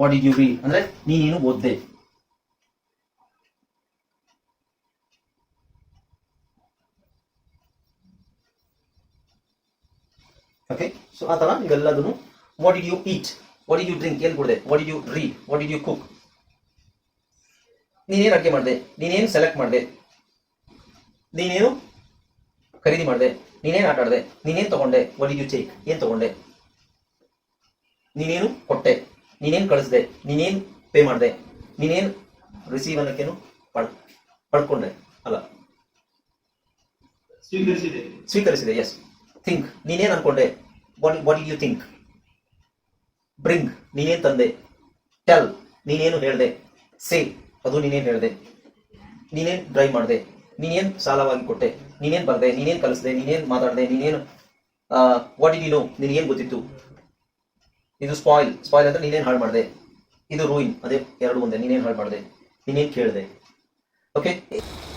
What did you ರೀ ಅಂದ್ರೆ ನೀನೇನು ಓದ್ದೆ. ಓಕೆ ಸೊ ಆ ಥರ ಇವೆಲ್ಲದನ್ನು what did you eat what did you drink ಏನು ಕೊಡದೆ? What did you read what did you cook ನೀನೇನು ಅಡುಗೆ ಮಾಡಿದೆ? ನೀನೇನು ಸೆಲೆಕ್ಟ್ ಮಾಡಿದೆ? ನೀನೇನು ಖರೀದಿ ಮಾಡಿದೆ? ನೀನೇನು ಆಟ ಆಡಿದೆ ನೀನೇನು ತಗೊಂಡೆ? ವಾಟ್ ಡಿಡ್ ಯು ಚೇಕ್ ಏನು ತಗೊಂಡೆ? ನೀನೇನು ಕೊಟ್ಟೆ? ನೀನೇನು ಕಳಿಸ್ದೆ? ನೀನೇನು ಪೇ ಮಾಡಿದೆ? ನೀನೇನು ರಿಸೀವ್ ಅನ್ನೋಕ್ಕೇನು ಪಡ್ ಪಡ್ಕೊಂಡೆ ಅಲ್ಲ? ಸ್ವೀಕರಿಸಿದೆ. ಸ್ವೀಕರಿಸಿದೆ ಎಸ್ ಥಿಂಕ್ ನೀನೇನು ಅನ್ಕೊಂಡೆ? What what you think bring ನೀನೇನು ತಂದೆ? ಟೆಲ್ ನೀನೇನು ಹೇಳ್ದೆ? ಸೇ ಅದು ನೀನೇನು ಹೇಳ್ದೆ? ನೀನೇನು ಡ್ರೈವ್ ಮಾಡಿದೆ? ನೀನೇನು ಸಾಲವಾಗಿ ಕೊಟ್ಟೆ? ನೀನೇನು ಬರ್ದೆ? ನೀನೇನು ಕಲಿಸ್ದೆ? ನೀನೇನು ಮಾತಾಡಿದೆ? ನೀನೇನು ವಾಟ್ ಇಡ್ ಯು ನೋ ನಿನಗೇನು ಗೊತ್ತಿತ್ತು? ಇದು ಸ್ಪಾಯ್ಲ್ ಸ್ಪಾಯ್ಲ್ ಅಂದ್ರೆ ನೀನೇನು ಹಾಳು ಮಾಡಿದೆ? ಇದು ರೂಯಿನ್ ಅದೇ ಎರಡು ಒಂದೇ, ನೀನೇನು ಹಾಳು ಮಾಡಿದೆ? ನೀನೇನು ಕೇಳಿದೆ? ಓಕೆ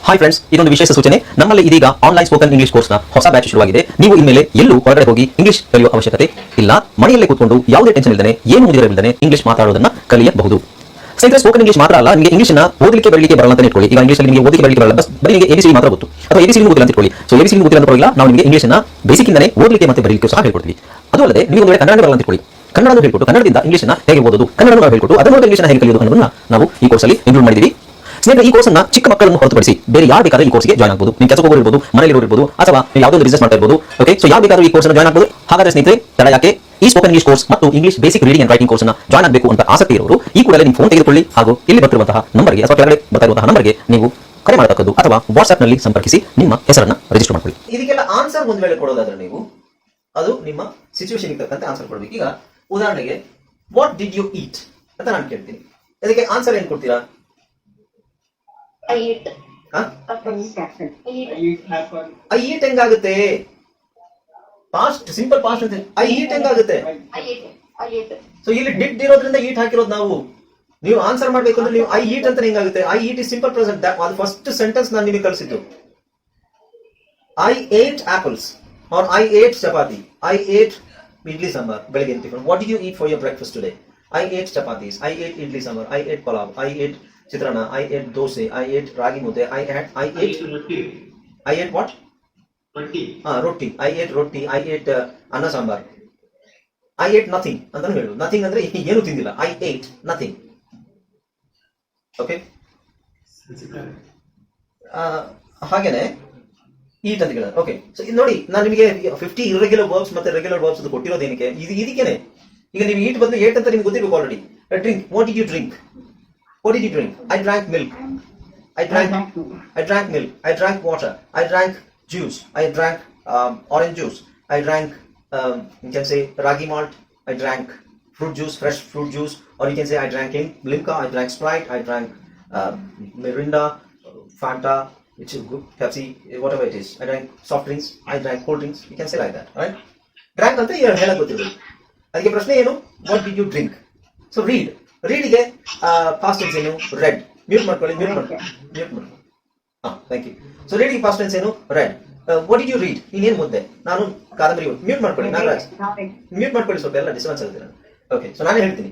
ಹಾಯ್ ಫ್ರೆಂಡ್ಸ್ ಇದೊಂದು ವಿಶೇಷ ಸೂಚನೆ. ನಮ್ಮಲ್ಲಿ ಇದೀಗ ಆನ್ಲೈನ್ ಸ್ಪೋಕನ್ ಇಂಗ್ಲಿಷ್ ಕೋರ್ಸ್ನ ಹೊಸ ಬ್ಯಾಚ್ ಶುರುವಾಗಿದೆ. ನೀವು ಇನ್ಮೇಲೆ ಎಲ್ಲೂ ಹೊರಗಡೆ ಹೋಗಿ ಇಂಗ್ಲಿಷ್ ಕಲಿಯುವ ಅವಶ್ಯಕತೆ ಇಲ್ಲ. ಮನೆಯಲ್ಲೇ ಕೂತ್ಕೊಂಡು ಯಾವುದೇ ಟೆನ್ಷನ್ ಇಲ್ಲದೆ ಏನು ಮುಗಿದಿರಬಿಲ್ಲದೆ ಇಂಗ್ಲಿಷ್ ಮಾತಾಡೋದನ್ನ ಕಲಿಯಬಹುದು. ಸ್ನೇಹಿತರೆ ಸ್ಪೋಕನ್ ಇಂಗ್ಲಿಷ್ ಮಾತ್ರ ಅಲ್ಲ, ನಿಮಗೆ ಇಂಗ್ಲಿಷ್ನ ಓದಲಿಕ್ಕೆ ಬರಲಿಕ್ಕೆ ಬರಲ್ಲ ಅಂತ ಇಟ್ಕೊಳ್ಳಿ. ಈಗ ಇಂಗ್ಲಿಷ್ ನಿಮಗೆ ಓದಲಿಕ್ಕೆ ಬರಲಿಕ್ಕೆ ಬರಲ್ಲ, ಬಸ್ ಬರೀ ನಿಮಗೆ ಎಬಿಸಿ ಮಾತ್ರ ಗೊತ್ತು. ಅಥವಾ ಎಬಿಸಿ ಗೊತ್ತಿಲ್ಲ ಅಂತ ಇಟ್ಕೊಳ್ಳಿ. ಸೊ ಎಬಿಸಿ ಓದಿಲ್ಲ ಅಂತ ಪರವಾಗಿಲ್ಲ ನಾವು ನಿಮಗೆ ಇಂಗ್ಲಿಷ್ನ ಬೇಸಿಕ್ ಇಂದನೇ ಓದಲಿಕ್ಕೆ ಮತ್ತೆ ಬರಲಿಕ್ಕೆ ಸಹ ಹೇಳ್ಕೊಡ್ತೀವಿ. ಅದು ಅಲ್ಲದೆ, ನೀವು ಒಂದು ಕನ್ನಡ ಬರಲ್ಲ ಅಂತ ಇಟ್ಕೊಳ್ಳಿ. ಕನ್ನಡ ಹೇಳ್ಕೊಟ್ಟು ಕನ್ನಡದಿಂದ ಇಂಗ್ಲಿಷ್ನ ಹೇಗೆ ಓದೋದು ಕನ್ನಡ ಹೇಳ್ಕೊಟ್ಟು ಅದನ್ನು ಇಂಗ್ಲಿಷ್ನ ಹೇಗೆ ಕಲಿಯೋದು ಅನ್ನೋದನ್ನ ನಾವು ಈ ಕೋರ್ಸಲ್ಲಿ ಇನ್ಕ್ಲೂಡ್ ಮಾಡಿದ್ದೀವಿ. ಸ್ನೇಹಿತರೆ, ಈ ಕೋರ್ಸ್ ಅನ್ನ ಚಿಕ್ಕ ಮಕ್ಕಳನ್ನು ಹೊರತುಪಡಿಸಿ ಬೇರೆ ಯಾರು ಬೇಕಾದ್ರೂ ಈ ಕೋರ್ಸ್ಗೆ ಜಾಯ್ನ್ ಆಗಬಹುದು ನೀವು ಕೆಲಸ ಹೋಗಿರ್ಬೋದು ಮನೆಯಲ್ಲಿ ಇರ್ಬೋದು, ಅಥವಾ ಯಾವುದೋ ಬಿಸ್ನೆಸ್ ಮಾಡ್ತಾ ಇರ್ಬೋದು. ಓಕೆ ಸೊ ಯಾವ ಬೇಕಾದ್ರೂ ಈ ಕೋರ್ಸ್ ಜಾಯ್ನ್ ಆಗಬಹುದು ಹಾಗಾದ್ರೆ ಸ್ನೇಹಿತರೆ, ತಡ ಯಾಕೆ? ಈ ಸ್ಪೋಕನ್ ಇಂಗ್ಲಿಷ್ ಕೋರ್ಸ್ ಮತ್ತು English basic reading and writing ಕೋರ್ಸ್ನ ಜಾಯ್ನ್ ಆಗಬೇಕು ಅಂತ ಆಸಕ್ತಿ ಇರೋರು, ಈ ಕೂಡಲೇ ನಿಮ್ಮ ಫೋನ್ ತೆಗೆದುಕೊಳ್ಳಿ. ಹಾಗೂ ಇಲ್ಲಿ ಬರ್ತಿರುವಂತಹ ನಂಬರ್ಗೆ ಅಥವಾ ಕೆಳಗಡೆ ಬರ್ತಾ ಇರುವಂತಹ ನಂಬರ್ಗೆ ನೀವು ಕರೆ ಮಾಡತಕ್ಕದ್ದು ಅಥವಾ ವಾಟ್ಸ್ಆಪ್ನಲ್ಲಿ ಸಂಪರ್ಕಿಸಿ ನಿಮ್ಮ ಹೆಸರನ್ನ ರಿಜಿಸ್ಟರ್ ಮಾಡ್ಕೊಳ್ಳಿ. ಇದಕ್ಕೆಲ್ಲ ಆನ್ಸರ್ ಒಂದು ವೇಳೆ ಕೊಡೋದಾದ್ರೆ ನೀವು, ಅದು ನಿಮ್ಮ ಸಿಚುವೇಶನ್ ತಕ್ಕಂತೆ ಆನ್ಸರ್ ಕೊಡಬೇಕು. ಈಗ ಉದಾಹರಣೆಗೆ ವಾಟ್ ಡಿಡ್ ಯು ಈಟ್ ಅಂತ ನಾನು ಕೇಳ್ತೀನಿ. ಅದಕ್ಕೆ ಆನ್ಸರ್ ಏನ್ ಕೊಡ್ತೀರಾ? I eat. ಹಾ? I eat. Eat apple I eat ಹೆಂಗಾಗುತ್ತೆ? Past simple past ಅಂತ ಐ ಈಟ್ ಹೆಂಗಾಗುತ್ತೆ? I eat. I eat. So ಇಲ್ಲಿ ಡಿಡ್ ಇರೋದ್ರಿಂದ ಈಟ್ ಹಾಕಿರೋದು ನಾವು. ನೀವು ಆನ್ಸರ್ ಮಾಡ್ಬೇಕು ಅಂದ್ರೆ ನೀವು ಐ ಈಟ್ ಅಂತ ಹೆಂಗಾಗುತ್ತೆ? I eat is simple present ಅದು ಫಸ್ಟ್ ಸೆಂಟೆನ್ಸ್ ನಾನು ನಿಮಗೆ ಕಳಿಸಿದ್ದು. I ate apples or I ate chapati I ate idli sambar ಬೆಳಗ್ಗೆ tiffin what you eat for your breakfast today I ate chapatis I ate idli sambar I ate pulao I ate chitranna I ate dosa I ate ragi mudde I had I ate roti I ate what roti ಹಾ roti I ate roti I ate anna sambar I eight nothing ಅಂತಾನು ಹೇಳು nothing ಅಂದ್ರೆ ಏನು ತಿಂದಿಲ್ಲ I eight nothing okay ಹಾಗೇನೆ ಈಟ್ ಅಂತ ಹೇಳಿದ್ರೆ okay so ನೋಡಿ ನಾನು ನಿಮಗೆ ಫಿಫ್ಟಿ ಇರೆಗ್ಯುಲರ್ ವರ್ಬ್ಸ್ ಮತ್ತೆ ರೆಗ್ಯುಲರ್ ವರ್ಬ್ಸ್ ಅದು ಕೊಟ್ಟಿರೋದು ಏನಕ್ಕೆ ಇದು ಇದಕ್ಕೇನೆ ಈಗ ನೀವು ಈಟ್ ಬದಲು ಏಟ್ ಅಂತ ನಿಮ್ಗೆ ಗೊತ್ತಿರಬೇಕು already drink what did you drink what did you drink I drank milk I drank I drank milk. I drank water. I drank juice. I drank um, orange juice. I drank, um, you can say ragi malt. I drank fruit juice, fresh fruit juice. Or you can say I drank lim- Limca. I drank Sprite. I drank uh, Mirinda, Fanta, which is good, Pepsi, whatever it is. I drank soft drinks. I drank cold drinks. You can say like that, right? Drank ಅಂತ ಹೇಳಕ್ ಗೊತ್ತಿರಬೇಕು ಅದಕ್ಕೆ ಪ್ರಶ್ನೆ ಏನು? What did you drink so read ರೀಡ್ಗೆ past tense ಏನು? Read mute ಮಾಡ್ಕೊಳ್ಳಿ mute ಮಾಡ್ಕೊಳ್ಳಿ mute ಮಾಡ್ಕೊಳ್ಳಿ. ಹಾ thank you so reading past tense ಏನು? Read what did you read ಇನ್ನೇನು ಮುದ್ದೆ ನಾನು ಕಾದಂಬರಿ ಮ್ಯೂಟ್ ಮಾಡ್ಕೊಳ್ಳಿ ನಾಗರಾಜ್. ಮ್ಯೂಟ್ ಮಾಡ್ಕೊಳ್ಳಿ ಸ್ವಲ್ಪ ಎಲ್ಲ ಡಿಸ್ಟರ್ಬೆನ್ಸ್ ಆಗುತ್ತೆ. ಓಕೆ ಸೊ ನಾನೇ ಹೇಳ್ತೀನಿ.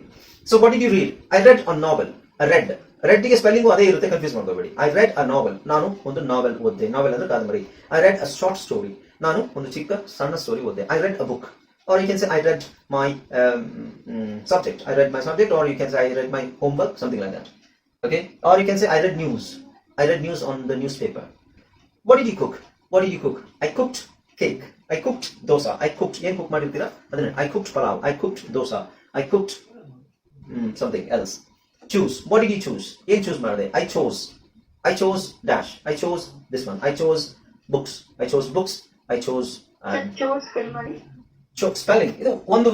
So what did you read I read an novel read ರೆಡ್ಗೆ spelling ಅದೇ ಇರುತ್ತೆ ಕನ್ಫ್ಯೂಸ್ ಮಾಡ್ಕೋಬೇಡಿ ಐ ರೆಡ್ ಅ ನಾವೆಲ್ ನಾನು ಒಂದು ನಾವೆಲ್ ಓದ್ದೆ ನಾವೆಲ್ ಅಂದ್ರೆ ಕಾದಂಬರಿ I read a short story ನಾನು ಒಂದು ಚಿಕ್ಕ ಸಣ್ಣ story ಓದ್ದೆ I read a book or you can say I read my um, mm, subject. I read my subject, or you can say I read my homework, something like that. Okay, or you can say I read news. I read news on the newspaper. What did you cook? What did you cook? I cooked cake. I cooked dosa. I cooked. ಏನ್ cook ಮಾಡಿರ್ತೀರಾ ಅದನ್ನ I cooked palav. I cooked dosa. I cooked mm, something else. Choose. What did you choose? ಏನು choose ಮಾಡಿದೆ? I chose. I chose dash. I chose this one. I chose books. I chose books. I chose. Sir, Um, choose spell ಮಾಡಿ. ಚೋ spelling ಇದು ಒಂದು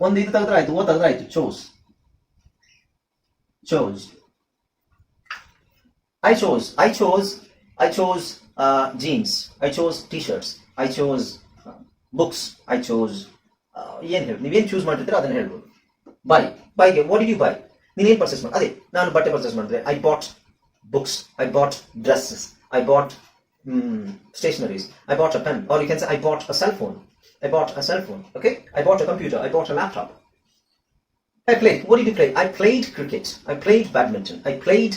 ಒಂದು ಇದು ತೆಗೆದ್ರೆ ಆಯ್ತು ಓ ತೆಗೆದ್ರೆ ಆಯ್ತು chose chose I chose I chose I chose jeans I chose T shirts I chose books I chose ಏನ್ ಹೇಳಿ ನೀವೇನು ಚೂಸ್ ಮಾಡಿರ್ತೀರ ಅದನ್ನ ಹೇಳ್ಬೋದು ಬೈ ಬೈಗೆ ವಾಟ್ ಯು ಬೈ ನೀನೇನ್ ಪರ್ಚೇಸ್ ಮಾಡಿ ಅದೇ ನಾನು ಬಟ್ಟೆ ಪರ್ಚೇಸ್ ಮಾಡಿದ್ರೆ I bought books, I bought dresses, I bought mm, stationaries, I bought a pen, or you can say I bought a cell phone. I bought a cell phone, okay? I bought a computer, I bought a laptop. I played. What did you play? I played cricket. I played badminton. I played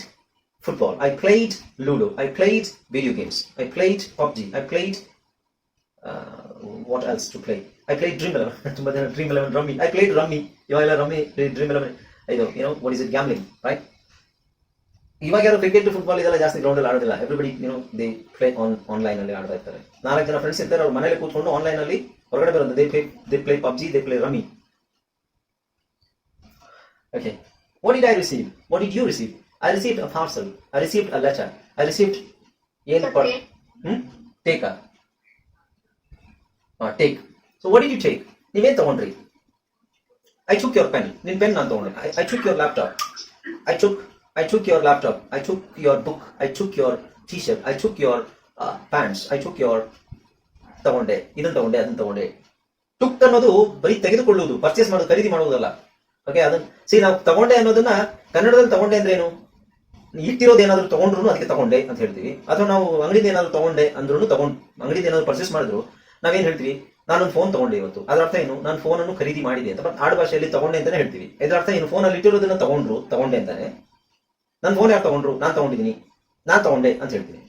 football. I played Ludo. I played video games. I played PUBG. I played. Uh, what else to play? I played Dream Eleven. ತುಂಬಾ ಜನ Dream Eleven Rummy. I played Rummy. ಇವಾಗೆಲ್ಲ Rummy Dream Eleven. ಇದು ಏನೋ what is it gambling right? ಇವಾಗ ಯಾರು cricket football ಇದೆಲ್ಲ ಜಾಸ್ತಿ ground ಅಲ್ಲಿ ಆಡೋದಿಲ್ಲ. Everybody you know they play on online ಅಲ್ಲಿ ಆಡ್ತಾ ಇರ್ತಾರೆ. ನಾಲ್ಕು ಜನ ಫ್ರೆಂಡ್ಸ್ ಇರ್ತಾರೆ ಅವ್ರು ಮನೇಲಿ ಕೂತ್ಕೊಂಡು ಆನ್ಲೈನ್ ಅಲ್ಲಿ ಹೊರಗಡೆ ಬರುತ್ತೆ they play they play PUBG they play rummy okay what did I receive what did you receive I receive a parcel I receive a letter I receive ಏನು ಹ್ಮ್ take take so what did you take ನೀವೇನು ತಗೊಂಡ್ರಿ? I took your pen ನಿನ್ pen ನಾನು ತಗೊಂಡೆ I took your laptop I took I took your laptop I took your book I took your T shirt I took your pants I took your ತಗೊಂಡೆ. ಇದನ್ನ ತಗೊಂಡೆ, ಅದನ್ನ ತಗೊಂಡೆ. Took ಅನ್ನೋದು ಬರೀ ತೆಗೆದುಕೊಳ್ಳುವುದು. ಪರ್ಚೇಸ್ ಮಾಡೋದು, ಖರೀದಿ ಮಾಡುವುದಲ್ಲ ಓಕೆ ಅದನ್ನ ಸಿ ನಾವು ತಗೊಂಡೆ ಅನ್ನೋದನ್ನ ಕನ್ನಡದಲ್ಲಿ ತಗೊಂಡೆ ಅಂದ್ರೆ ಏನು? ಇಟ್ಟಿರೋದು ಏನಾದ್ರು ತಗೊಂಡ್ರು ಅದಕ್ಕೆ ತಗೊಂಡೆ ಅಂತ ಹೇಳ್ತೀವಿ. ಅಥವಾ ನಾವು ಅಂಗಡಿಯಿಂದ ಏನಾದ್ರು ತಗೊಂಡೆ ಅಂದ್ರೂ ತಗೊಂಡ್, ಅಂಗಡಿಯಿಂದ ಏನಾದ್ರು ಪರ್ಚೇಸ್ ಮಾಡಿದ್ರು, ನಾವೇನ್ ಹೇಳ್ತೀವಿ? ನಾನೊಂದು ಫೋನ್ ತಗೊಂಡೆ ಇವತ್ತು. ಅದರ ಅರ್ಥ ಏನು? ನಾನು ಫೋನ್ ಅನ್ನು ಖರೀದಿ ಮಾಡಿದೆ ಅಂತ ಬಟ್ ಆಡು ಭಾಷೆಯಲ್ಲಿ ತಗೊಂಡೆ ಅಂತಾನೆ ಹೇಳ್ತೀವಿ. ಇದರ ಅರ್ಥ ಏನು? ಫೋನ್ ಅಲ್ಲಿ ಇಟ್ಟಿರೋದನ್ನ ತಗೊಂಡ್ರು, ತಗೊಂಡೆ ಅಂತಾನೆ. ನನ್ನ ಫೋನ್ ಯಾರು ತಗೊಂಡ್ರು? ನಾನು ತಗೊಂಡಿದ್ದೀನಿ. ನಾನು ತಗೊಂಡೆ ಅಂತ ಹೇಳ್ತೀನಿ.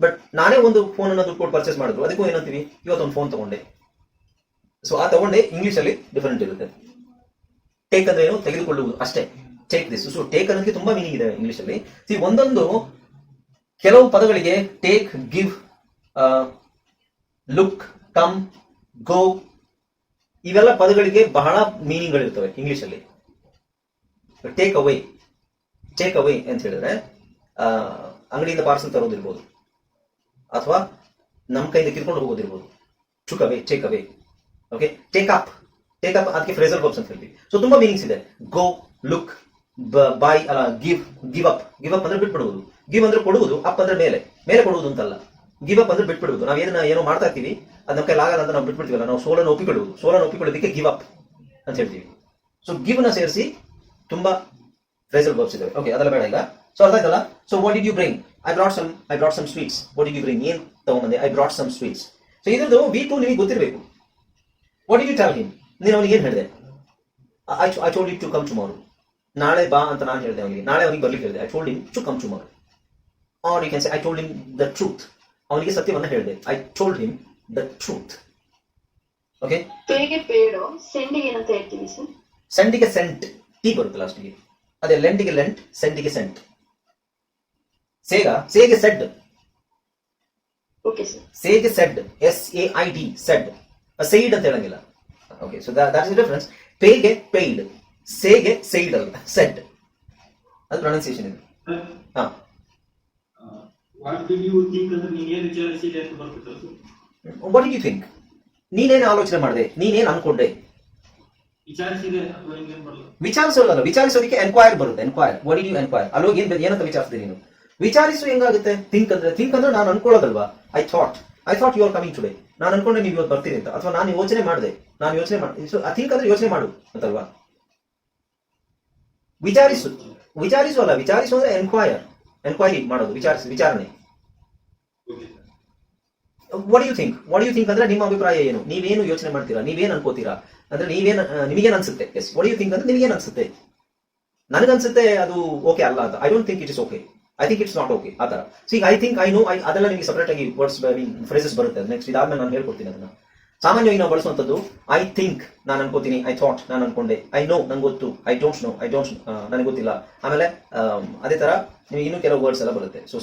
ಬಟ್ ನಾನೇ ಒಂದು ಫೋನ್ ಅನ್ನು ದುಡ್ಡು ಕೊಟ್ಟು ಪರ್ಚೇಸ್ ಮಾಡಿದ್ರು. ಅದಕ್ಕೂ ಏನಂತೀವಿ? ಇವತ್ತೊಂದು ಫೋನ್ ತಗೊಂಡೆ. ಸೊ ಆ ತಗೊಂಡೆ ಇಂಗ್ಲಿಷ್ ಅಲ್ಲಿ ಡಿಫರೆಂಟ್ ಇರುತ್ತೆ. ಟೇಕ್ ಅಂದ್ರೆ ಏನು? ತೆಗೆದುಕೊಳ್ಳುವುದು. ಅಷ್ಟೇ. ಟೇಕ್ ದಿಸ್ ಸೊ ಟೇಕ್ ಅನ್ನೋದಕ್ಕೆ ತುಂಬಾ ಮೀನಿಂಗ್ ಇದೆ ಇಂಗ್ಲಿಷ್ ಅಲ್ಲಿ. ಸಿ ಒಂದೊಂದು ಕೆಲವು ಪದಗಳಿಗೆ take give look come go, ಇವೆಲ್ಲ ಪದಗಳಿಗೆ ಬಹಳ ಮೀನಿಂಗ್ಗಳಿರ್ತವೆ ಇಂಗ್ಲಿಷ್ ಅಲ್ಲಿ ಟೇಕ್ ಅವೇ ಟೇಕ್ ಅವೇ ಅಂತ ಹೇಳಿದ್ರೆ ಅಂಗಡಿಯಿಂದ ಪಾರ್ಸಲ್ ತರೋದಿರ್ಬೋದು. ಅಥವಾ ನಮ್ಮ ಕೈಯಿಂದ ಕಿತ್ಕೊಂಡು ಹೋಗೋದಿರ್ಬೋದು. Took away take away okay take up take up ಅದಕ್ಕೆ ಫ್ರೇಸರ್ ವರ್ಬ್ಸ್ ಅಂತ ಹೇಳ್ತೀವಿ. ಸೊ ತುಂಬಾ ಮೀನಿಂಗ್ಸ್ ಇದೆ. ಗೋ ಲುಕ್ ಬೈ ಅಲ್ಲ give give up give up ಅಂದ್ರೆ ಬಿಟ್ಬಿಡುವುದು. ಗಿವ್ ಅಂದ್ರೆ ಕೊಡುವುದು ಅಪ್ ಅಂದ್ರೆ ಮೇಲೆ. ಮೇಲೆ ಕೊಡುವುದು ಅಂತಲ್ಲ. ಗಿವ್ ಅಪ್ ಅಂದ್ರೆ ಬಿಟ್ಬಿಡುವುದು. ನಾವು ಏನೋ ಏನೋ ಮಾಡ್ತಾ ಇರ್ತೀವಿ, ಅದು ಕೈಲಾಗಲ್ಲ ಅಂತ ನಾವು ಬಿಟ್ಬಿಡ್ತೀವಲ್ಲ, ನಾವು ಸೋಲನ್ನು ಒಪ್ಪಿಕೊಳ್ಳುವುದು. ಸೋಲನ್ನು ಒಪ್ಪಿಕೊಳ್ಳೋದಕ್ಕೆ ಗಿವ್ ಅಪ್ ಅಂತ ಹೇಳ್ತೀವಿ. ಸೊ ಗಿವ್ನ ಸೇರಿಸಿ ತುಂಬಾ ಫ್ರೇಸಲ್ ವರ್ಬ್ಸ್ ಇದಾವೆ. ಓಕೆ ಅದೆಲ್ಲ ಬೇಡ ಈಗ. ಸೊ ಅರ್ಥ ಆಯ್ತಲ್ಲ? So what did you bring I brought some I brought some sweets what did you bring ಏನ್ ತಗೊಂಬಂದೆ? I brought some sweets so ಇದ್ರದ್ದು ವಿ ಟು ನಿಮಗೆ ಗೊತ್ತಿರಬೇಕು. What did you tell him ನೀನು ಅವನಿಗೆ ಏನು ಹೇಳಿದೆ? I I told it to come tomorrow ನಾಳೆ ಬಾ ಅಂತ ನಾನು ಹೇಳಿದೆ ಅವನಿಗೆ. ನಾಳೆ ಅವನಿಗೆ ಬರ್ಲಿಕ್ಕೆ ಹೇಳಿದೆ. I told him to come tomorrow or you can say I told him the truth ಅವನಿಗೆ ಸತ್ಯವನ್ನು ಹೇಳಿದೆ. I told him the truth okay ಪೇಗೆ paid ಸೆಂಡಿಗೆ ಏನಂತ ಹೇಳ್ತೀವಿ ಸರ್? ಸೆಂಡಿಗೆ ಸೆಂಟ್ ಟಿ ಬರುತ್ತೆ ಲಾಸ್ಟಿಗೆ ಅದೇ ಲೆಂಡಿಗೆ ಲೆಂಟ್ ಸೆಂಡಿಗೆ ಸೆಂಟ್ ಸೇಗ? ಸೇಗೆ said okay sir. ಸೇಗೆ said S A I D said side ಅಂತ ಹೇಳಂಗಿಲ್ಲ. Okay so that is difference ಪೇಗೆ paid ಸೇಗೆ ಸೈಡ್ ಅಲ್ಲ. ಸೆಡ್ ಅದು ಪ್ರೊನೌನ್ಸಿಯೇಷನ್ ಇದೆ. ಹಾ. ವಾಟ್ ಡಿಡ್ ಯು ಥಿಂಕ್ ಅಂದ್ರೆ ಏನು ವಿಚಾರಿಸಿದೆ ಅಂತ ಬರ್ತಿತ್ತು ವಾಟ್ ಯು ಥಿಂಕ್ ನೀನೇನು ಆಲೋಚನೆ ಮಾಡಿದೆ? ನೀನೇನು ಅನ್ಕೊಂಡೆ? ವಿಚಾರಿಸಿದೆ ಅಥವಾ ಬರಲ್ಲ ವಿಚಾರಿಸೋದಲ್ಲ ವಿಚಾರಿಸೋದಕ್ಕೆ ಎನ್ಕ್ವೈರ್ ಬರುತ್ತೆ ಎನ್ಕ್ವೈರ್ ವಾಟ್ ಯು ಎನ್ಕ್ವೈರ್ ಅಲ್ಲೋಗಿ ಏನ್ ಏನಂತ ವಿಚಾರಿಸಿದೆ ನೀನು? ವಿಚಾರಿಸು ಹೆಂಗಾಗುತ್ತೆ? ಥಿಂಕ್ ಅಂದ್ರೆ ಥಿಂಕ್ ಅಂದ್ರೆ ನಾನು ಅನ್ಕೊಳ್ಳೋದಲ್ವಾ? I thought I thought you are coming today ನಾನು ಅನ್ಕೊಂಡೆ ನೀವು ಇವತ್ತು ಬರ್ತೀರಿ ಅಂತ. ಅಥವಾ ನಾನು ಯೋಚನೆ ಮಾಡಿದೆ. ನಾನು ಯೋಚನೆ ಮಾಡಿ ಸೊ ಥಿಂಕ್ ಅಂದ್ರೆ ಯೋಚನೆ ಮಾಡು ಅಂತಲ್ವಾ? ವಿಚಾರಿಸು. ವಿಚಾರಿಸು ಅಲ್ಲ ವಿಚಾರಿಸು ಅಂದ್ರೆ ಎನ್ಕ್ವೈರ್ ಎನ್ಕ್ವೈರಿ ಮಾಡೋದು ವಿಚಾರಿಸಿ ವಿಚಾರಣೆ. What you think what you think ಅಂದ್ರೆ ನಿಮ್ಮ ಅಭಿಪ್ರಾಯ ಏನು? ನೀವೇನು ಯೋಚನೆ ಮಾಡ್ತೀರಾ? ನೀವೇನು ಅನ್ಕೋತೀರಾ? ಅಂದ್ರೆ ನೀವೇನು ನಿಮಗೇನು ಅನ್ಸುತ್ತೆ? ಎಸ್ ವಾಟ್ ಯು ಥಿಂಕ್ ಅಂದ್ರೆ ನಿಮಗೇನು ಅನ್ಸುತ್ತೆ? ನನಗನ್ಸುತ್ತೆ ಅದು ಓಕೆ ಅಲ್ಲ ಅಂತ. I don't think it is okay I think it's not okay ಆ ತರ see I think I know I ಅದೆಲ್ಲ ನಿಮಗೆ ಸಪರೇಟ್ ಆಗಿ ವರ್ಡ್ಸ್ ಫ್ರೇಸಸ್ ಬರುತ್ತೆ. ನೆಕ್ಸ್ಟ್ ಇದಾದ್ಮೇಲೆ ನಾನು ಹೇಳ್ಕೊಡ್ತೀನಿ ಅದನ್ನ. ಸಾಮಾನ್ಯವಾಗಿ ನಾವು ಬಳಸುವಂಥದ್ದು ಐ ಥಿಂಕ್ ನಾನು ಅನ್ಕೋತೀನಿ ಐ ಥಾಟ್ ನಾನು ಅನ್ಕೊಂಡೆ. ಐ ನೋ ನಂಗೆ ಗೊತ್ತು. I don't know I don't ನನಗೆ ಗೊತ್ತಿಲ್ಲ. ಆಮೇಲೆ ಅದೇ ತರ ಇನ್ನೂ ಕೆಲವು ವರ್ಡ್ಸ್ ಎಲ್ಲ ಬರುತ್ತೆ. ಸೊ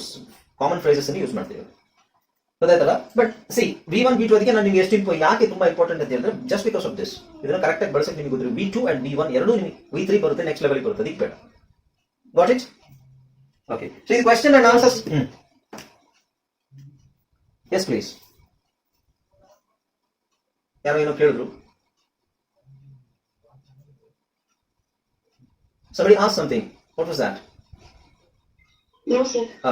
ಕಾಮನ್ ಫ್ರೇಸಸ್ ಅನ್ನು ಯೂಸ್ ಮಾಡ್ತೀವಿ. ಗೊತ್ತಾಯ್ತಲ್ಲ? But see V one B two ಅದಕ್ಕೆ ನಾನು ನಿಮಗೆ ಎಷ್ಟು ಯಾಕೆ ತುಂಬಾ ಇಂಪಾರ್ಟೆಂಟ್ ಅಂತ ಹೇಳಿದ್ರೆ ಜಸ್ಟ್ ಬಿಕಾಸ್ ಆಫ್ ದಿಸ್ ಇದನ್ನ ಕರೆಕ್ಟ್ ಆಗಿ ಬಳಸಕ್ಕೆ ನಿಮಗೆ ಗೊತ್ತಿರೋ V two and V one ಎರಡು ನಿಮಗೆ ವಿ ತ್ರೀ ಬರುತ್ತೆ ನೆಕ್ಸ್ಟ್ ಲೆವೆಲ್ ಬರುತ್ತೆ, ಅದಕ್ಕೆ ಬೇಡ. ಗಾಟ್ ಇಟ್ ಓಕೆ ಸೊ ಇದು question and answers yes please ಯಾರೋ ಏನೋ ಕೇಳಿದ್ರು. Somebody ask something what was that?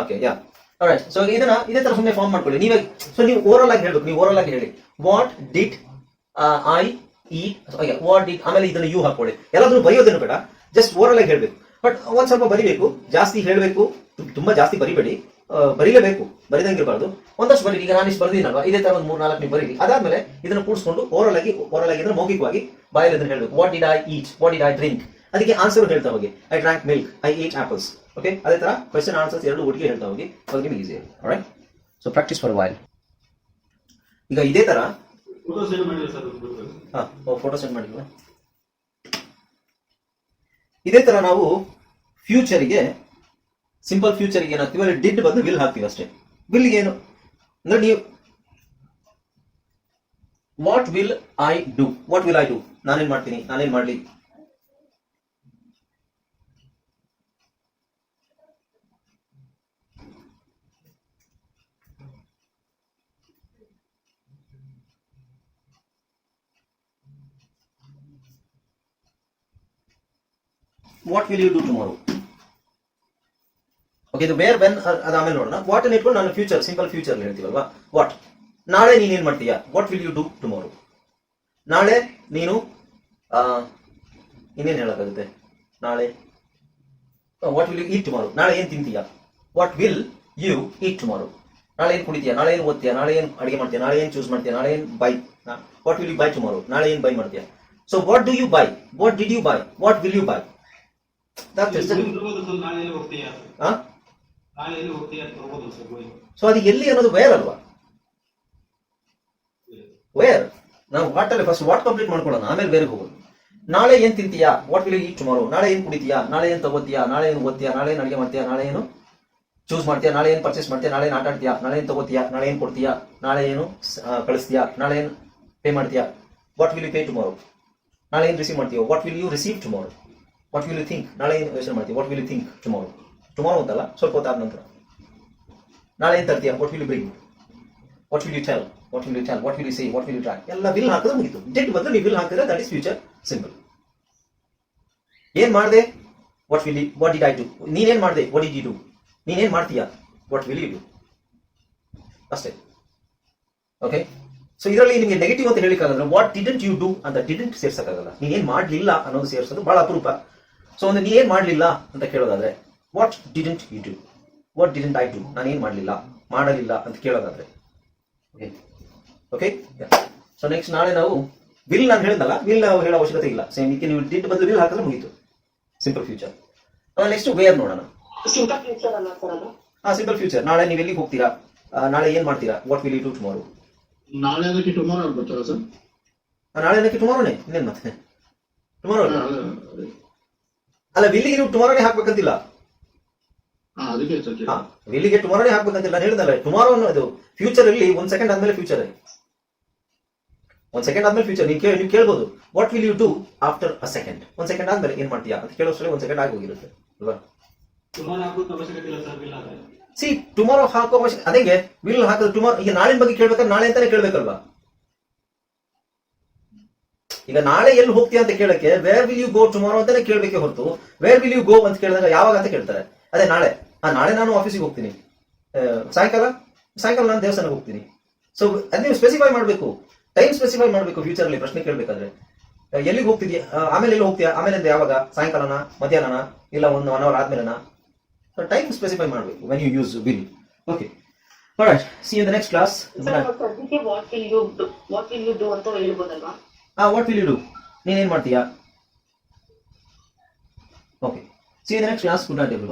Okay yeah right so ಇದನ್ನ ಇದೇ ತರ ಸುಮ್ಮನೆ ಫಾರ್ಮ್ ಮಾಡ್ಕೊಳ್ಳಿ. ನೀವೇ ಸೊ ನೀವು ಓವರಲ್ ಆಗಿ ಹೇಳ್ಬೇಕು ನೀವು ಓವರಲ್ ಆಗಿ ಹೇಳಿ. What did I eat what did ಆಮೇಲೆ ಇದನ್ನ ಯು ಹಾಕೊಳ್ಳಿ ಎಲ್ಲಾದ್ರೂ ಬರೆಯೋದನ್ನು ಬೇಡ ಜಸ್ಟ್ ಓವರಲ್ ಆಗಿ ಹೇಳ್ಬೇಕು. ಬಟ್ ಒಂದ್ ಸ್ವಲ್ಪ ಬರಿಬೇಕು ಜಾಸ್ತಿ ಹೇಳಬೇಕು ತುಂಬಾ ಜಾಸ್ತಿ ಬರಿಬೇಡಿ. ಬರೀಲೇಬೇಕು. ಬರೀದಂಗಿರಬಾರ್ದು ಒಂದಷ್ಟು ಬರೀ ಈಗ ನಾನು ಇಷ್ಟು ಬರ್ದಿನಲ್ವಾ ಇದೇ ತರ ಒಂದು ಮೂರ್ ನಾಲ್ಕು ನೀವು ಬರೀರಿ. ಅದಾದ್ಮೇಲೆ ಇದನ್ನ ಕೂಡಿಸ್ಕೊಂಡು ಓರಲ್ ಆಗಿ ಓರಲ್ ಆಗಿ ಅಂದ್ರೆ ಮೌಖಿಕವಾಗಿ ಬಾಯಲ್ಲಿ ಅದನ್ನ ಹೇಳಬೇಕು. What did I eat what did I drink ಅದಕ್ಕೆ ಆನ್ಸರ್ ಹೇಳ್ತಾ ಹೋಗಿ. I drank milk I eat apples okay ಅದೇ ತರ ಕ್ವೆಶನ್ ಆನ್ಸರ್ಸ್ ಎರಡು ಒಟ್ಟಿಗೆ ಹೇಳ್ತಾ ಹೋಗಿ. ಅದಕ್ಕೆ ನಿಮಗೆ easy right so practice for while ಈಗ ಇದೇ ತರ ಫೋಟೋ ಸೆಂಡ್ ಮಾಡಿ ಫೋಟೋ ಸೆಂಡ್ ಮಾಡಿಲ್ವಾ? ಇದೇ ತರ ನಾವು ಫ್ಯೂಚರ್ಗೆ ಸಿಂಪಲ್ ಫ್ಯೂಚರ್ಗೆ ಏನಾಗ್ತೀವಿ ಅಲ್ಲಿ ಡಿಡ್ ಬಂದು ವಿಲ್ ಹಾಕ್ತೀವಿ ಅಷ್ಟೇ. ವಿಲ್ಗೆ ಏನು? ಅಂದ್ರೆ ನೀವು what will I do what will I do ನಾನೇನ್ ಮಾಡ್ತೀನಿ? ನಾನೇನ್ ಮಾಡ್ಲಿ? What will you do tomorrow okay ಇದು ಬೇರ್ ಬೆನ್ ಅದು ಆಮೇಲೆ ನೋಡೋಣ. ವಾಟ್ ಅನ್ ಇಟ್ಕೊಂಡು ನಾನು ಫ್ಯೂಚರ್ ಸಿಂಪಲ್ ಫ್ಯೂಚರ್ ಹೇಳ್ತೀವಲ್ವಾ? ವಾಟ್ ನಾಳೆ ನೀನು ಏನ್ ಮಾಡ್ತೀಯಾ? What will you do tomorrow ನಾಳೆ ನೀನು ಇನ್ನೇನ್ ಹೇಳಕ್ಕಾಗುತ್ತೆ? ನಾಳೆ what will you eat tomorrow ನಾಳೆ ಏನ್ ತಿಂತೀಯಾ? What will you eat tomorrow ನಾಳೆ ಏನ್ ಕುಡಿತೀಯಾ? ನಾಳೆ ಏನ್ ಓದ್ತೀಯಾ? ನಾಳೆ ಏನ್ ಅಡಿಗೆ ಮಾಡ್ತೀಯಾ? ನಾಳೆ ಏನ್ ಚೂಸ್ ಮಾಡ್ತೀಯಾ? ನಾಳೆ ಏನ್ buy what will you buy tomorrow ನಾಳೆ ಏನ್ ಬೈ ಮಾಡ್ತೀಯಾ? So what do you buy what did you buy what will you buy so ಅದು ಎಲ್ಲಿ ಅನ್ನೋದು ವೇರ್ ಅಲ್ವಾ ವೇರ್ ನಾವು ವಾಟ್ ಅಲ್ಲಿ ಫಸ್ಟ್ ವಾಟ್ ಕಂಪ್ಲೀಟ್ ಮಾಡ್ಕೊಳ್ಳೋಣ ಆಮೇಲೆ ಬೇರೆ ಹೋಗೋದು ನಾಳೆ ಏನ್ ತಿಂತೀಯಾ ವಾಟ್ ವಿಲ್ ಈಟ್ ಟುಮಾರೋ ನಾಳೆ ಏನ್ ಕುಡಿತೀಯಾ ನಾಳೆ ಏನ್ ತಗೋತೀಯಾ ನಾಳೆ ಏನ್ ಓದ್ತೀಯಾ ನಾಳೆ ಏನ್ ಅಡಿಗೆ ಮಾಡ್ತೀಯಾ ನಾಳೆ ಏನು ಚೂಸ್ ಮಾಡ್ತೀಯಾ ನಾಳೆ ಏನ್ ಪರ್ಚೇಸ್ ಮಾಡ್ತೀಯಾ ನಾಳೆ ಏನ್ ಆಟಾಡ್ತೀಯಾ ನಾಳೆ ಏನ್ ತಗೋತೀಯಾ ನಾಳೆ ಏನ್ ಕೊಡ್ತೀಯಾ ನಾಳೆ ಏನು ಕಳಿಸ್ತೀಯಾ ನಾಳೆ ಏನ್ ಪೇ ಮಾಡ್ತೀಯಾ what will you pay tomorrow ನಾಳೆ ಏನ್ receive ಮಾಡ್ತೀಯೋ what will you receive tomorrow what will you think ನಾಳೆ ಏನ್ ಯೋಚನೆ ಮಾಡ್ತೀಯ what will you think tomorrow tomorrow ಅಂತಲ್ಲ ಸ್ವಲ್ಪ ಹೊತ್ತಾದ ನಂತರ. ನಾಳೆ ಏನ್ ತರ್ತೀಯ what will you bring what will you tell what will you tell what will you say what will you track ಎಲ್ಲ ಬಿಲ್ ಹಾಕಿದ್ರೆ ಮುಗಿತು. ಡೆಟ್ ಬಂದ್ರೆ ನೀವು ವಿಲ್ ಹಾಕಿದ್ರೆ ದಟ್ ಇಸ್ ಫ್ಯೂಚರ್ ಸಿಂಪಲ್ ಏನ್ ಮಾಡಿದೆ? What will what did I do ನೀನೇನ್ ಮಾಡಿದೆ? ವಾಟ್ ಡಿಡ್ ಯು ಡು ನೀನೇನ್ ಮಾಡ್ತೀಯಾ? ವಾಟ್ ವಿಲ್ ಯು ಡು ಅಷ್ಟೇ. ಓಕೆ ಸೊ ಇದರಲ್ಲಿ ನಿಮಗೆ ನೆಗೆಟಿವ್ ಅಂತ ಹೇಳಿಕ್ಕಾಗಲ್ಲ. ವಾಟ್ ಡಿಡೆಂಟ್ ಯು ಡೂ ಅಂತ ಡಿಡೆಂಟ್ ಸೇರ್ಸಕ್ಕಾಗಲ್ಲ. ನೀನೇನ್ ಮಾಡ್ಲಿಲ್ಲ ಅನ್ನೋದು ಸೇರಿಸೋದು ಬಹಳ ಅಪರೂಪ. ಸೊ ಒಂದು ಏನ್ ಮಾಡ್ಲಿಲ್ಲ ಅಂತ ಕೇಳೋದಾದ್ರೆ what didn't you do what didn't I do ನಾನು ಮಾಡ್ಲಿಲ್ಲ? ಮಾಡಲಿಲ್ಲ ಅಂತ ಕೇಳೋದಾದ್ರೆ. ಓಕೆ ಓಕೆ ಸೊ ನೆಕ್ಸ್ಟ್ ನಾಳೆ ನಾವು ವಿಲ್ ನಾನು ಹೇಳಿದಲ್ಲ ವಿಲ್ ಹೇಳೋ ಅವಶ್ಯಕತೆ ಇಲ್ಲ. ಸೇಮ್ ಇದಕ್ಕೆ ನೀವು ಡಿಡ್ ಬಂದು ವಿಲ್ ಹಾಕಿದ್ರೆ ಮುಗೀತು. ಸಿಂಪಲ್ ಫ್ಯೂಚರ್ ನೆಕ್ಸ್ಟ್ ವೇರ್ ನೋಡೋಣ? ಹಾ ಸಿಂಪಲ್ ಫ್ಯೂಚರ್ ನಾಳೆ ನೀವು ಎಲ್ಲಿಗೆ ಹೋಗ್ತೀರಾ? ನಾಳೆ ಏನ್ ಮಾಡ್ತೀರಾ? What will you do tomorrow ನಾಳೆ ಅದಕ್ಕೆ ಟುಮಾರೋ ಬರ್ತಾರ ಸರ್ ನಾಳೆ ಅದಕ್ಕೆ ಟುಮಾರೋನೇ ಇನ್ನೇನ್ ಮತ್ತೆ? ಟುಮಾರೋ ಅಲ್ಲ? ವಿಲ್ಲಿಗೆ ನೀವು ಟುಮಾರೋನೇ ಹಾಕ್ಬೇಕಂತಿಲ್ಲ. ವಿಲ್ಲಿಗೆ ಟುಮಾರೋನೇ ಹಾಕ್ಬೇಕಂತಿಲ್ಲ ನಾನು ಹೇಳಿದಲ್ಲ ಟುಮಾರೋ ಅನ್ನೋದು ಫ್ಯೂಚರ್ ಅಲ್ಲಿ ಒಂದ್ ಸೆಕೆಂಡ್ ಆದ್ಮೇಲೆ ಫ್ಯೂಚರ್ ಒಂದ್ ಸೆಕೆಂಡ್ ಆದ್ಮೇಲೆ ಫ್ಯೂಚರ್ ನೀವು ಕೇಳಿ ನೀವು ಕೇಳ್ಬೋದು. What will you do after a second ಒಂದ್ ಸೆಕೆಂಡ್ ಆದ್ಮೇಲೆ ಏನ್ ಮಾಡ್ತೀಯಾ ಅಂತ ಕೇಳೋಷ್ಟರಲ್ಲಿ ಒಂದ್ ಸೆಕೆಂಡ್ ಆಗಿ ಹೋಗಿರುತ್ತೆ ಅಲ್ವಾ? ಸಿ ಟುಮಾರೋ ಹಾಕೋ ಅವಶ್ಯಕ ಅದೇ ವಿಲ್ ಹಾಕೋದು ಟುಮಾರೋ ಈಗ ನಾಳೆ ಬಗ್ಗೆ ಕೇಳ್ಬೇಕಾದ್ರೆ ನಾಳೆ ಅಂತಾನೆ ಕೇಳ್ಬೇಕಲ್ವಾ? ಈಗ ನಾಳೆ ಎಲ್ಲಿ ಹೋಗ್ತೀಯ ಅಂತ ಕೇಳಕ್ಕೆ where will you go tomorrow ಅಂತಾನೆ ಕೇಳಬೇಕೆ ಹೊರತು ವೇರ್ ವಿಲ್ ಯು ಗೋ ಅಂತ ಕೇಳಿದಾಗ ಯಾವಾಗ ಅಂತ ಕೇಳ್ತಾರೆ. ಅದೇ ನಾಳೆ. ಆ ನಾಳೆ ನಾನು ಆಫೀಸಿಗೆ ಹೋಗ್ತೀನಿ. ಸಾಯಂಕಾಲ? ಸಾಯಂಕಾಲ ನಾನು ದೇವಸ್ಥಾನಕ್ಕೆ ಹೋಗ್ತೀನಿ. ಸೊ ಅದು ನೀವು ಸ್ಪೆಸಿಫೈ ಮಾಡಬೇಕು. ಟೈಮ್ ಸ್ಪೆಸಿಫೈ ಮಾಡಬೇಕು ಫ್ಯೂಚರ್ ಅಲ್ಲಿ ಪ್ರಶ್ನೆ ಕೇಳಬೇಕಾದ್ರೆ. ಎಲ್ಲಿಗೆ ಹೋಗ್ತಿದ್ಯಾ? ಆಮೇಲೆ ಎಲ್ಲಿ ಹೋಗ್ತೀಯಾ? ಆಮೇಲೆ ಅಂದ್ರೆ ಯಾವಾಗ? ಸಾಯಂಕಾಲನ? ಮಧ್ಯಾಹ್ನನ? ಇಲ್ಲ ಒಂದು ಒನ್ ಅವರ್ ಆದ್ಮೇಲೆನಾ? ಟೈಮ್ ಸ್ಪೆಸಿಫೈ ಮಾಡಬೇಕು when you use will okay see in the next class what will you what will you do ಅಂತ ಹೇಳ್ಬೋದಲ್ವಾ? ಆ ವಾಟ್ ವಿಲ್ ಯು ಡೂ ನೀನೇನ್ ಮಾಡ್ತೀಯಾ? Okay see in the next class good night every